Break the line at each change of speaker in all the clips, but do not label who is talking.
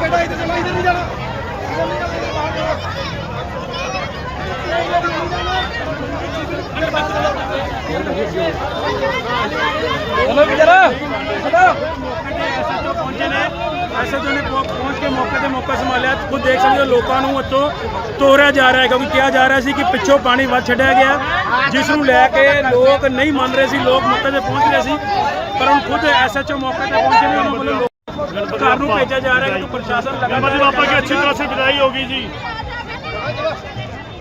बेटा इधर चला इधर भी जाना ਚਲੋ ਜਾ ਰਿਹਾ ਹੈ ਕਿਉਂਕਿ ਕਿਹਾ ਜਾ ਰਿਹਾ ਸੀ ਕਿ ਪਿੱਛੋਂ ਪਾਣੀ ਵੱਧ ਛੱਡਿਆ ਗਿਆ ਜਿਸ ਨੂੰ ਲੈ ਕੇ ਲੋਕ ਨਹੀਂ ਮੰਨ ਰਹੇ ਸੀ ਲੋਕ ਮੌਕੇ ਤੇ ਪਹੁੰਚ ਰਹੇ ਸੀ। ਪਰ ਹੁਣ ਖੁਦ ਐਸਐਚਓ ਮੌਕੇ ਤੇ ਪਹੁੰਚੇ ਨੇ ਉਹਨਾਂ ਵੱਲੋਂ ਘਰ ਨੂੰ ਭੇਜਿਆ ਜਾ ਰਿਹਾ ਹੈ ਕਿ ਪ੍ਰਸ਼ਾਸਨ
ਲਗਾਤਾਰ ਬਾਪਾ ਕੀ ਅੱਛੀ ਤਰ੍ਹਾਂ ਸੇ ਵਿਦਾਈ ਹੋਗੀ ਜੀ।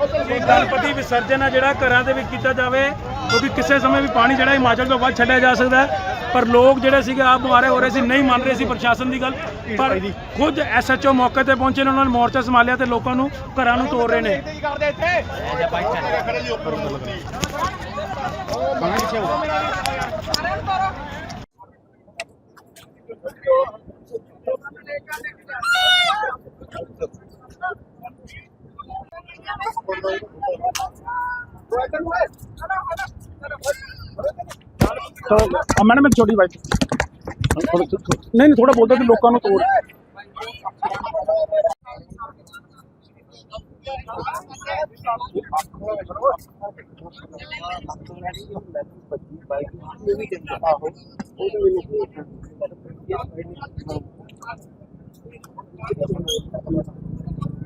ਕਿ ਗਣਪਤੀ ਵਿਸਰਜਨ ਆ ਜਿਹੜਾ ਘਰਾਂ ਦੇ ਵਿੱਚ ਕੀਤਾ ਜਾਵੇ, ਕਿਉਂਕਿ ਕਿਸੇ ਸਮੇਂ ਵੀ ਪਾਣੀ ਜਿਹੜਾ ਹਿਮਾਚਲ ਤੋਂ ਵੱਧ ਛੱਡਿਆ ਜਾ ਸਕਦਾ ਪਰ ਲੋਕ ਜਿਹੜੇ ਸੀਗੇ, ਆਪ ਮੁਹਾਰੇ ਹੋ ਰਹੇ ਸੀ, ਨਹੀਂ ਮੰਨ ਰਹੇ ਸੀ ਪ੍ਰਸ਼ਾਸਨ ਦੀ ਗੱਲ। ਪਰ ਖੁਦ ਐਸਐਚਓ ਮੌਕੇ ਤੇ ਪਹੁੰਚੇ ਨੇ, ਉਹਨਾਂ ਨੇ ਮੋਰਚਾ ਸੰਭਾਲਿਆ ਤੇ ਲੋਕਾਂ ਨੂੰ ਘਰਾਂ ਨੂੰ ਤੋੜ ਰਹੇ ਨੇ। ਤਾਂ ਮੈਡਮ ਇੱਕ ਛੋਟੀ ਬਾਈਕ ਨਹੀਂ ਨਹੀਂ ਥੋੜਾ ਬੋਲਦਾ ਕਿ ਲੋਕਾਂ ਨੂੰ ਤੋੜ।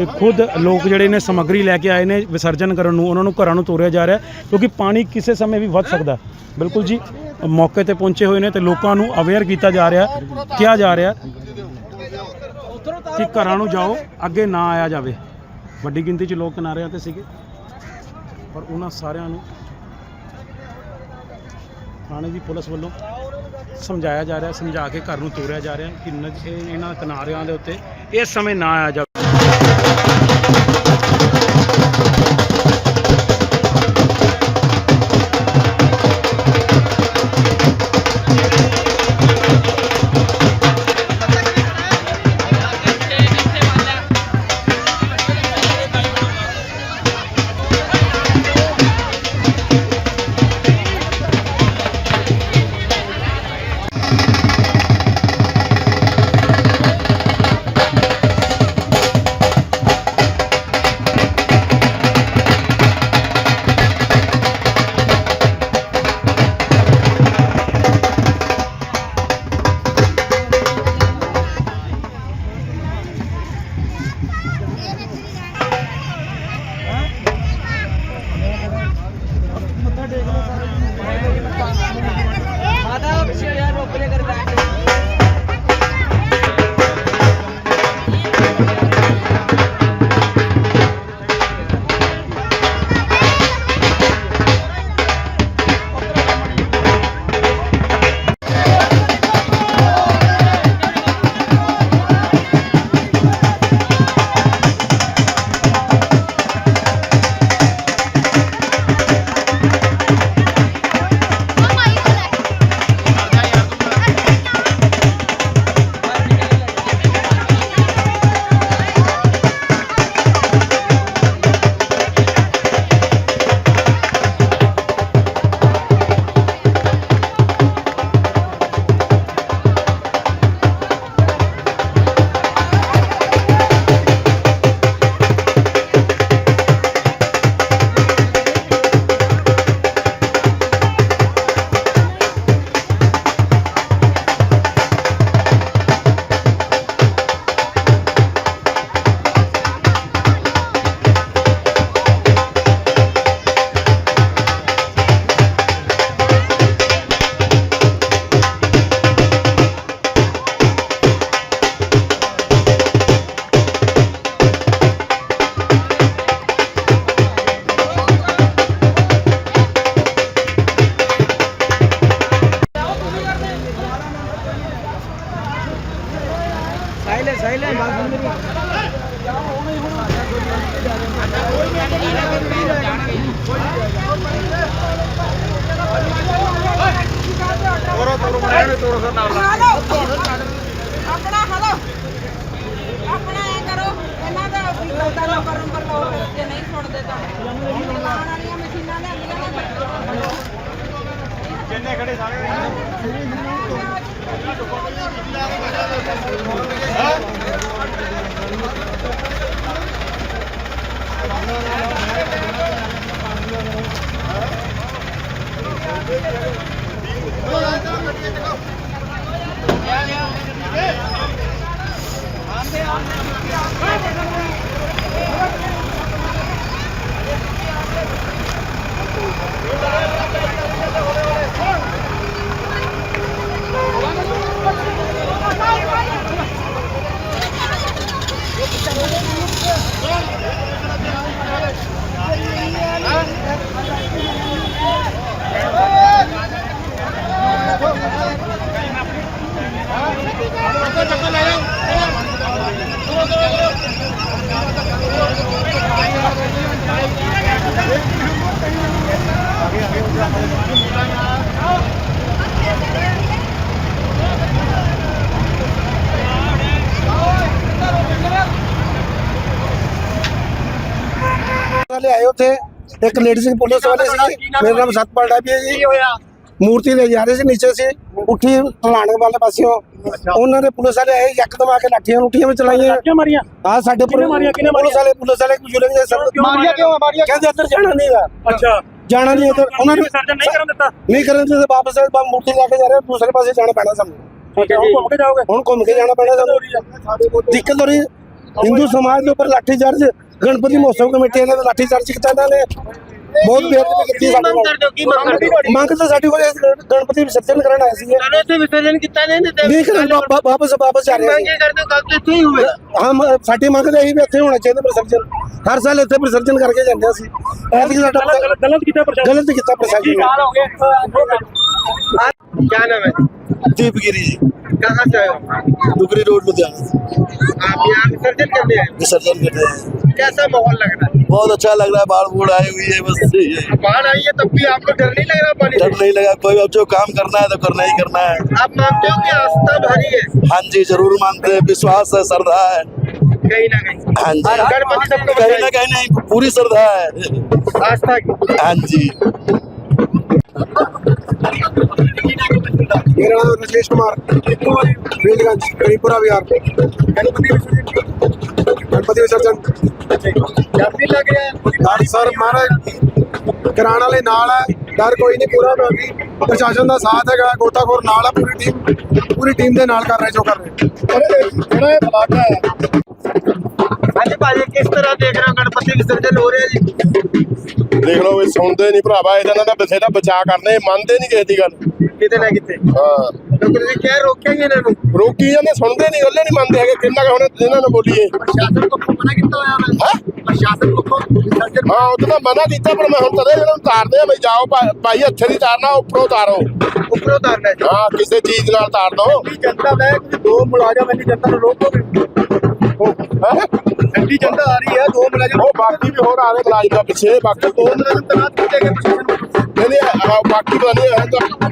ਕਿ ਖੁਦ ਲੋਕ ਜਿਹੜੇ ਨੇ ਸਮੱਗਰੀ ਲੈ ਕੇ ਆਏ ਨੇ ਵਿਸਰਜਨ ਕਰਨ ਨੂੰ, ਉਹਨਾਂ ਨੂੰ ਘਰਾਂ ਨੂੰ ਤੋਰਿਆ ਜਾ ਰਿਹਾ ਕਿਉਂਕਿ ਪਾਣੀ ਕਿਸੇ ਸਮੇਂ ਵੀ ਵੱਧ ਸਕਦਾ ਬਿਲਕੁਲ ਜੀ, ਮੌਕੇ ਤੇ ਪਹੁੰਚੇ ਹੋਏ ਨੇ ਤੇ ਲੋਕਾਂ ਨੂੰ ਅਵੇਅਰ ਕੀਤਾ ਜਾ ਰਿਹਾ ਕਿਹਾ ਜਾ ਰਿਹਾ ਕਿ ਘਰਾਂ ਨੂੰ ਜਾਓ, ਅੱਗੇ ਨਾ ਆਇਆ ਜਾਵੇ। ਵੱਡੀ ਗਿਣਤੀ 'ਚ ਲੋਕ ਕਿਨਾਰਿਆਂ ਤੇ ਸੀਗੇ, ਪਰ ਉਹਨਾਂ ਸਾਰਿਆਂ ਨੂੰ ਥਾਣੇ ਦੀ ਪੁਲਿਸ ਵੱਲੋਂ ਸਮਝਾਇਆ ਜਾ ਰਿਹਾ ਸਮਝਾ ਕੇ ਘਰ ਨੂੰ ਤੋਰਿਆ ਜਾ ਰਿਹਾ ਕਿ ਇਹਨਾਂ ਕਿਨਾਰਿਆਂ ਦੇ ਉੱਤੇ ਇਸ ਸਮੇਂ ਨਾ ਆਇਆ ਜਾਵੇ।
ਆਪਣਾ ਹਲੋ। ਆਪਣਾ ਇਹ ਕਰੋ ਇਹਨਾਂ ਦਾ ਵੀ ਲੋਕਾਂ ਨੰਬਰ ਨੰਬਰ ਲਓ ਜੇ ਨਹੀਂ ਸੁਣਦੇ ਤਾਂ। ਚਲਾਉਣ ਵਾਲੀਆਂ ਮਸ਼ੀਨਾਂ ਲਿਆਂਦੀਆਂ ਨੇ
ਕਿੰਨੇ ਖੜੇ ਸਾਰੇ।
ਵਾਲੇ ਆਏ ਉੱਥੇ। ਇੱਕ ਲੇਡੀ ਸੀ ਪੁਲਿਸ ਵਾਲੇ ਸੀ ਮੇਰਾ ਨਾਮ ਸਤਪਾਲ ਡਾਬੀ ਹੈ ਜੀ। ਮੂਰਤੀ ਲੈ ਜਾ ਰਹੇ ਸੀ ਨੀਚੇ ਸੀ। ਉੱਠੀ ਢਲਾਣ ਵਾਲੇ ਪਾਸਿਓਂ। ਉਹਨਾਂ ਦੇ ਪੁਲਿਸ ਵਾਲੇ ਆਏ ਯਕਦਮ ਆ ਕੇ ਲਾਠੀਆਂ ਲੁੱਟੀਆਂ ਵੀ ਚਲਾਈਆਂ।
ਕਿਉਂ ਮਾਰੀਆਂ?
ਆ ਸਾਡੇ ਪੁਲਿਸ ਵਾਲੇ ਪੁਲਿਸ ਵਾਲੇ ਬਜ਼ੁਰਗ ਦੇ ਸਰ
ਮਾਰੀਆਂ?
ਕਿਉਂ ਮਾਰੀਆਂ? ਕਹਿੰਦੇ ਅੰਦਰ ਜਾਣਾ ਨਹੀਂਗਾ
ਅੱਛਾ।
ਜਾਣਾ ਨਹੀਂ ਇੱਧਰ। ਉਹਨਾਂ ਨੇ
ਨਹੀਂ ਕਰਨ ਦਿੱਤਾ?
ਨਹੀਂ ਕਰਨ ਦਿੱਤੇ ਵਾਪਸ ਬਾ ਮੂਰਤੀ ਲੈ ਕੇ ਜਾ ਰਹੇ ਦੂਸਰੇ ਪਾਸੇ ਜਾਣਾ ਪੈਣਾ ਸਾਨੂੰ।
ਹੁਣ ਘੁੰਮ ਕੇ ਜਾਓਗੇ?
ਹੁਣ ਘੁੰਮ ਕੇ ਜਾਣਾ ਪੈਣਾ ਸਾਨੂੰ। ਦਿੱਕਤ ਹੋ ਰਹੀ। ਹਿੰਦੂ ਸਮਾਜ ਦੇ ਉੱਪਰ ਲਾਠੀ ਚਾਰਜ ਗਣਪਤੀ ਮਹੋਤਸਵ ਕਮੇਟੀ ਨੇ ਲਾਠੀ ਚਾਰਜ ਕੀਤਾ ਇਹਨਾਂ ਨੇ। ਬਹੁਤ ਬੇਅਦਬੀ ਕੀਤੀ ਸਾਡੇ ਨਾਲ ਮੰਗ ਤਾਂ ਸਾਡੀ ਕੋਲ ਗਣਪਤੀ ਵਿਸਰਜਨ ਕਰਨ ਆਏ ਸੀ
ਇੱਥੇ ਵਿਸਰਜਨ ਕੀਤਾ ਨਹੀਂ ਤੇ
ਨਹੀਂ ਕਰਨ ਵਾ- ਵਾਪਸ ਵਾਪਸ ਜਾ ਰਹੇ
ਮੰਗੇ ਕਰਦੇ ਹੋ? ਗੱਲ ਤਾਂ ਇੱਥੇ ਹੀ ਹੋਵੇ।
ਹਮ ਸਾਡੀ ਮੰਗ ਤਾਂ ਇਹੀ ਵੀ ਇੱਥੇ ਹੋਣਾ ਚਾਹੀਦਾ ਵਿਸਰਜਨ। ਹਰ ਸਾਲ ਇੱਥੇ ਵਿਸਰਜਨ ਕਰਕੇ ਜਾਂਦੇ ਸੀ ਐਤਕੀ ਸਾਡਾ
ਗਲਤ- ਕੀਤਾ ਪ੍ਰਸ਼ਾਸਨ
ਗਲਤ ਕੀਤਾ ਪ੍ਰਸ਼ਾਸਨ ਨੇ।
ਹੋ ਗਏ?
क्या नाम है?
दीपगिरी जी।
कहाँ से आए हो?
डुगरी रोड लुधियाना
आप यहाँ विसर्जन करने आए?
विसर्जन कर रहे हैं
कैसा माहौल लग रहा है?
बहुत अच्छा लग रहा है बाढ़ बूढ़ आई हुई है बस
बाढ़ आई है तब भी आपको डर नहीं लग रहा पानी
डर नहीं लगा कोई अब जो काम करना है तो करना ही करना है।
आप मानते हो कि आस्था भारी है?
हाँ जी ज़रूर मानते हैं विश्वास है श्रद्धा है।
कहीं ना कहीं।
हाँ जी।
सबको
कहीं ना कहीं नहीं पूरी श्रद्धा है।
आस्था की।
हाँ जी।
ਮੇਰਾ ਨਾਮ ਰਜੇਸ਼ ਕੁਮਾਰ। ਫੀਲਡਗੰਜ ਕਰੀਪੁਰਾ ਵਿਹਾਰ
ਗਣਪਤੀ
ਗਣਪਤੀ ਵਿਸਰਜਨ।
ਜਾਤੀ ਲੱਗ
ਰਿਹਾ ਸਰ ਮਹਾਰਾਜ ਕਰਾਣ ਵਾਲੇ ਨਾਲ ਹੈ। ਡਰ ਕੋਈ ਨਹੀਂ ਪੂਰਾ ਬਾਕੀ ਪ੍ਰਸ਼ਾਸਨ ਦਾ ਸਾਥ ਹੈਗਾ। ਗੋਤਾਖੋਰ ਨਾਲ ਹੈ ਪੂਰੀ ਟੀਮ ਪੂਰੀ ਟੀਮ ਦੇ ਨਾਲ ਕਰ ਰਹੇ ਜੋ ਕਰ ਰਹੇ।
ਜਿਹੜਾ ਇਹ ਬਲਾਕ ਹੈ
ਹਾਂਜੀ ਭਾਜੀ ਕਿਸ ਤਰ੍ਹਾਂ ਦੇਖ ਰਹੇ ਹੋ ਗਣਪਤੀ ਵਿਸਰਜਨ ਹੋ ਰਿਹਾ ਜੀ?
ਦੇਖ ਲਓ ਇਹ ਸੁਣਦੇ ਨਹੀਂ ਭਰਾਵਾ ਇਹ ਤਾਂ ਇਹਨਾਂ ਦਾ ਬਥੇਰਾ ਬਚਾਅ ਕਰਨੇ ਇਹ ਮੰਨਦੇ ਨਹੀਂ ਕਿਸੇ ਦੀ ਗੱਲ।
ਕਿਤੇ ਨਾ ਕਿਤੇ।
ਹਾਂ।
ਕਿਉਂਕਿ ਤੁਸੀਂ ਕਹਿ ਰੋਕਿਆ ਹੀ ਇਹਨਾਂ ਨੂੰ?
ਰੋਕੀ ਜਾਂਦੇ ਸੁਣਦੇ ਨਹੀਂ ਗੱਲੇ ਨਹੀਂ ਮੰਨਦੇ ਹੈਗੇ ਕਿੰਨਾ ਕੁ ਹੁਣ ਇਹਨਾਂ ਨੂੰ ਬੋਲੀਏ।
ਪ੍ਰਸ਼ਾਸਨ ਤੋਂ ਮਨਾ ਕੀਤਾ ਹੋਇਆ
ਹੈ?
ਪ੍ਰਸ਼ਾਸਨ ਤੋਂ ਵਿਸਰਜਨ
ਹਾਂ ਉਹ ਤਾਂ ਮਨਾ ਕੀਤਾ ਪਰ ਮੈਂ ਹੁਣ ਤਦੇ ਇਹਨਾਂ ਨੂੰ ਤਾਰਦੇ ਆ ਬਈ ਜਾਓ ਭਾ- ਭਾਈ ਹੱਥੇ ਦੀ ਤਾਰਨਾ ਉੱਪਰੋਂ ਤਾਰੋ।
ਉੱਪਰੋਂ ਤਾਰਨਾ ਹੈ
ਹਾਂ ਕਿਸੇ ਚੀਜ਼ ਨਾਲ ਤਾਰ ਦੋ।
ਜਨਤਾ ਦਾ ਹੈ ਕਿ ਦੋ ਮੁਲਾਜ਼ਮ ਇੰਨੀ ਜਨਤਾ
ਨੂੰ
ਰੋਕੋਗੇ? ਠੰਡੀ ਜੰਦਾ ਆ ਰਹੀ ਹੈ ਦੋ ਮੁਲਾਜ਼ਮ
ਉਹ ਬਾਕੀ ਵੀ ਹੋਰ ਆ ਰਹੇ ਮੁਲਾਜ਼ਮ ਦਾ ਪਿੱਛੇ ਬਾਕੀ
ਦੋ ਮੁਲਾਜ਼ਮ ਤਨਾਤ ਕੀਤੇ ਗਏ ਪ੍ਰਸ਼ਾਸਨ
ਨਹੀਂ ਨਹੀਂ ਬਾਕੀ ਤਾਂ ਨਹੀਂ ਹੈ ਤਾਂ